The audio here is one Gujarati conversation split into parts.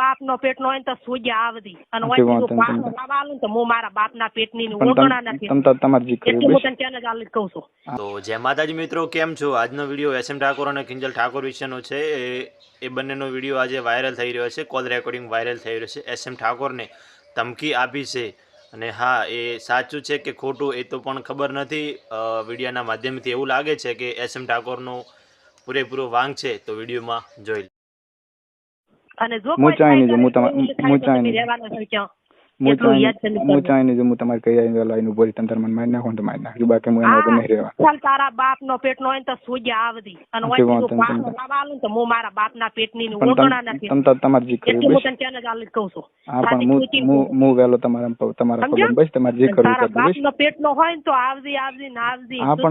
બાપ નો પેટ નો હોય તો સૂજ્યા આવતી. અને હોય તો હું મારા બાપ ના પેટની ઓગણાના નથી. એટલું હું તને ત્યાં જ આલી કહું છું. તો જય માતાજી મિત્રો કેમ છો? આજનો વીડિયો એસ એમ ઠાકોર અને કિંજલ ઠાકોર વિશેનો છે. એ એ બંનેનો વીડિયો આજે વાયરલ થઈ રહ્યો છે. કોલ રેકોર્ડિંગ વાયરલ થઈ રહ્યો છે. એસ એમ ઠાકોરને ધમકી આપી છે. અને હા એ સાચું છે કે ખોટું એ તો પણ ખબર નથી. વિડીયાના માધ્યમથી એવું લાગે છે કે એસ એમ ઠાકોરનો પૂરેપૂરો વાંક છે. તો વિડીયોમાં જોઈ લો. અને જો કોઈ ચાહીને થાય જો હું તમા- રહેવાના છો ત્યાં. હું હું જો હું તમારે કહી આવીને વહેલા ઊભો રહી તમ મને મારી નાખો તો મારી નાખજો બાકી હું એના નહીં રહેવા. ચાલ તારા બાપ નો પેટ નો હોય તો સૂજ્યા આવતી અને નથી ઓય વાંધો બીજું નહીં, પાછો ના આલું ને તો હું મારા બાપના પેટની ને પણ ઓગણાના તમ તમ તાર તમારે જે કરવું એટલું હું તને ત્યાં જ આલી જ કહું છું? હા પણ હું હું હું વહેલો તમારા પગ તમારા સમજ્યા? બસ તમારે જે કરવું તારા કરજો બસ બાપનો પેટનો હોય તો આવજી આવજી ને આવજી. હા, છે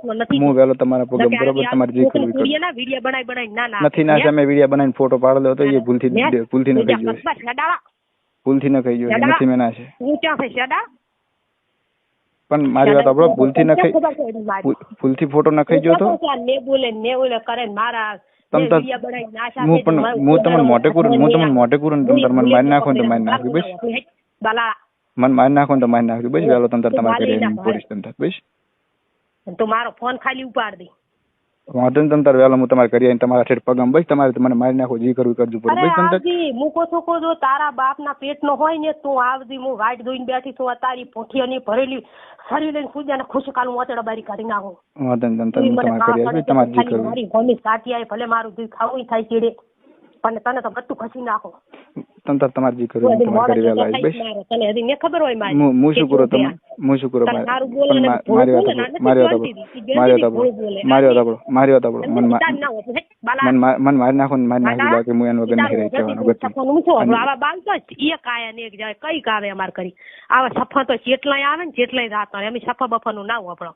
હું નથી. હું તમારા બરોબર તમારે જે કરવું કરજો ના વીડિયો બનાવી બનાવી ના ના નથી ના. તમે વીડિયો બનાવીને ફોટો પાડેલો હતો એ ભૂલથી હે? ભૂલથી ન જ્યાં ગયો ભૂલથી ન કહી ગયો નથી મેના છે. છે? પણ મારી વાત આપણો ભૂલથી ન છે ભૂલથી ફોટો ન ગયો તો? ને બોલે ને ઓલે કરે મારા તમ હું પણ હું તમને પોતાનું કરું હું તમને કરું તમે મારી નાખો તો મારી નાખજો બસ? મને મારી નાખો ને તો મારી નાખજો બસ? વેલો તમે તમારે મારી કરી નાખ, પોલીસ તમે બસ? તું મારો ફોન ખાલી ઉપાડ દે. વાંધો નહીં તમે તાર વહેલો હું તમારે કરી આવીને તમારા ઠેઠ પગમ બસ તમારે મને મારી નાખો જે કરવું કરજો પડે અરે બસ તમે તાર આવજી મૂકો છો કો જો તારા બાપના પેટનો હોય ને તું આવજી હું વાઈટ ધોઈને બેઠી છું આ તારી પોઠીઓની ભરેલી શરીર લઈને પૂજાને ખુશ કાલું મોતેડા બારી કાઢી નાખો. વાંધો નહીં તમે તાર તમારે કરી આવીશ તમારે જે કરવું. મારી ભૂમિ સાચી આવી ભલે મારું દૂધ ખાવું થાય ચીડે પણ તને તો બધું ખસી નાખો. તમે તાર તમારે જે કરવું તમારે કરી આવીશ ખાઈશ બસ. તને હજી ને ખબર હોય મારી હું હું શું કરું તમે હું શું કરું મારી- મારી વાત મારી વાત મારી વાત. મારી વાત. મારી વાત મને. મને મારી નાખો ને મારી દાદા, બાકી હું એના વગર નહીં રહી જવાનો ગતિ. અને- આવા બાલ તો એક આયા ને એક જાય કઈ કાવે અમાર કરી આવા સફા તો જેટલાય આવે ને જેટલાય રાત એમ સફા બફાનું ના વાપરો